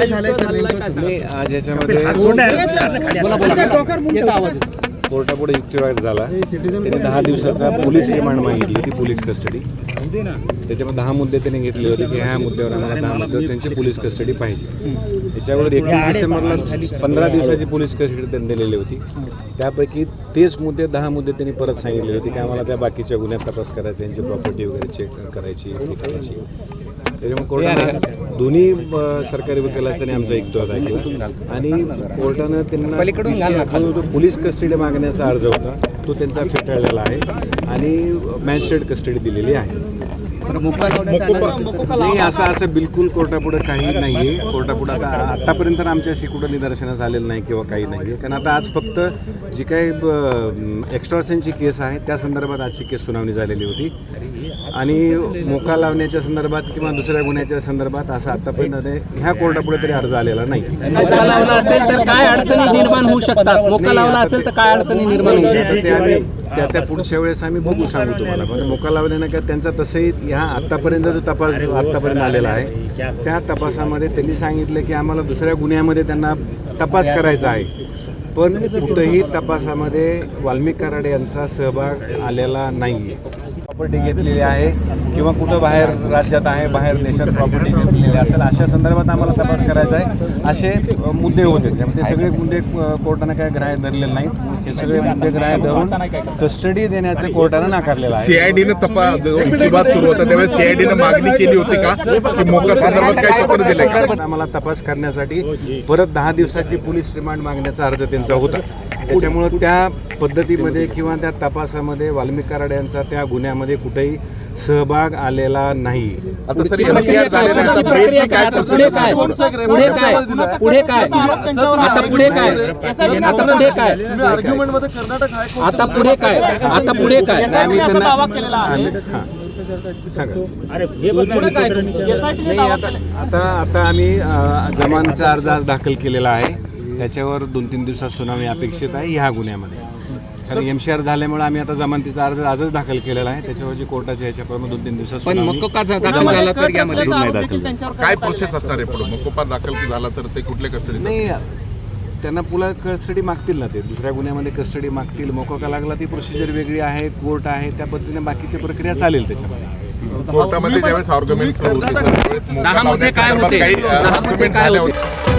काय झालंय सर? मी आज याच्यामध्ये. कोर्टापुढे युक्तिवाद झाला. त्यांनी दहा दिवसाचा पोलीस रिमांड मागितली होती पोलीस कस्टडी. त्याच्यामध्ये दहा मुद्दे त्यांनी घेतले होते की ह्या मुद्द्यावर आम्हाला दहा मुद्द्यावर त्यांची पोलीस कस्टडी पाहिजे. त्याच्यावर एकतीस डिसेंबरला पंधरा दिवसाची पोलीस कस्टडी त्यांनी दिलेली होती. त्यापैकी तेच मुद्दे दहा मुद्दे त्यांनी परत सांगितले होते की आम्हाला त्या बाकीच्या गुन्ह्यात तपास करायचा यांची प्रॉपर्टी वगैरे चेक करायची हे करायची. त्याच्यामुळे कोर्टाने दोन्ही सरकारी वकिलांनी आमचा युक्तिवाद ऐकला आणि कोर्टानं त्यांना पोलीस कस्टडी मागण्याचा अर्ज होता तो त्यांचा फेटाळलेला आहे. आणि मॅजिस्ट्रेट कस्टडी दिलेली आहे. नाही असं असं बिलकुल कोर्टापुढे काही नाही आहे कोर्टापुढं आता आत्तापर्यंत तर आमच्याशी कुठं निदर्शनास आलेलं नाही किंवा काही नाही आहे कारण आता आज फक्त जी काही एक्स्ट्रॉशनची केस आहे त्या संदर्भात आजची केस सुनावणी झालेली होती. आणि मोका लावण्याच्या संदर्भात किंवा दुसऱ्या गुन्ह्याच्या संदर्भात असं आत्तापर्यंत ह्या कोर्टापुढे तरी अर्ज आलेला नाही. मोका लावला असेल तर काय अडचणी निर्माण होऊ शकतात? मोका लावला असेल तर काय अडचणी निर्माण होऊ शकतात आता ते आम्ही त्या त्या पुढच्या वेळेस आम्ही बघू सांगू तुम्हाला. पण मोका लावल्यानं का त्यांचा तसंही ह्या आत्तापर्यंत जो तपास आत्तापर्यंत आलेला आहे त्या तपासामध्ये त्यांनी सांगितलं की आम्हाला दुसऱ्या गुन्ह्यामध्ये त्यांना तपास करायचा आहे. पण कुठंही तपासामध्ये वाल्मिक कराड यांचा सहभाग आलेला नाही आहे प्रॉपर्टी घेतलेली आहे किंवा कुठं बाहेर राज्यात आहे बाहेर देशात प्रॉपर्टी घेतलेली असेल अशा संदर्भात आम्हाला तपास करायचा आहे. असे मुद्दे होते. त्यामुळे सगळे मुद्दे कोर्टानं काय ग्राह्य धरलेले नाहीत. हे सगळे मुद्दे ग्राह्य धरून कस्टडी देण्याचं कोर्टानं नाकारलेलं आहे. सीआयडीनं तपास सुरू होता. त्यावेळेस सीआयडीनं मागणी केली होती का? की मोका संदर्भात काही पत्र दिलंय का? आम्हाला तपास करण्यासाठी परत दहा दिवसाची पोलीस रिमांड मागण्याचा अर्ज त्यांचा होता. त्याच्यामुळं त्या पद्धतीमध्ये किंवा त्या तपासामध्ये वाल्मिक कराड यांचा त्या गुन्ह्यामध्ये कुठेही सहभाग आलेला नाही. पुढे काय? आता पुढे काय? आता पुढे काय? आता पुढे काय? आता पुढे काय? हां. आता आता आता आम्ही जमानचा अर्ज आज दाखल केलेला आहे. त्याच्यावर दोन तीन दिवसात सुनावणी अपेक्षित आहे ह्या गुन्ह्यामध्ये. कारण एम सी आर झाल्यामुळे आम्ही आता जमानतीचा अर्ज आजच दाखल केलेला आहे. त्याच्यावरची कोर्टाच्या ह्याच्याप्रमाणे दोन तीन दिवसात पण सुनावणी- मग का दाखल झाला तर यामध्ये काय प्रोसेस असणार आहे पुढे? मकोपा दाखल झाला तर ते कुठल्या कस्टडी नाही त्यांना पुन्हा कस्टडी मागतील ना ते. दुसऱ्या गुन्ह्यामध्ये कस्टडी मागतील. मोकोका लागला ती प्रोसिजर वेगळी आहे कोर्ट आहे त्या पद्धतीने बाकीची प्रक्रिया चालेल त्याच्यामध्ये. कोर्टामध्ये ज्यावेळेस आर्ग्युमेंट सुरू होते. त्यावेळेस मोका दहा मुद्दे काय लावण्यासंदर्भात होते. काही दहा मुद्दे आर्ग्युमेंट काय झाले होते. होते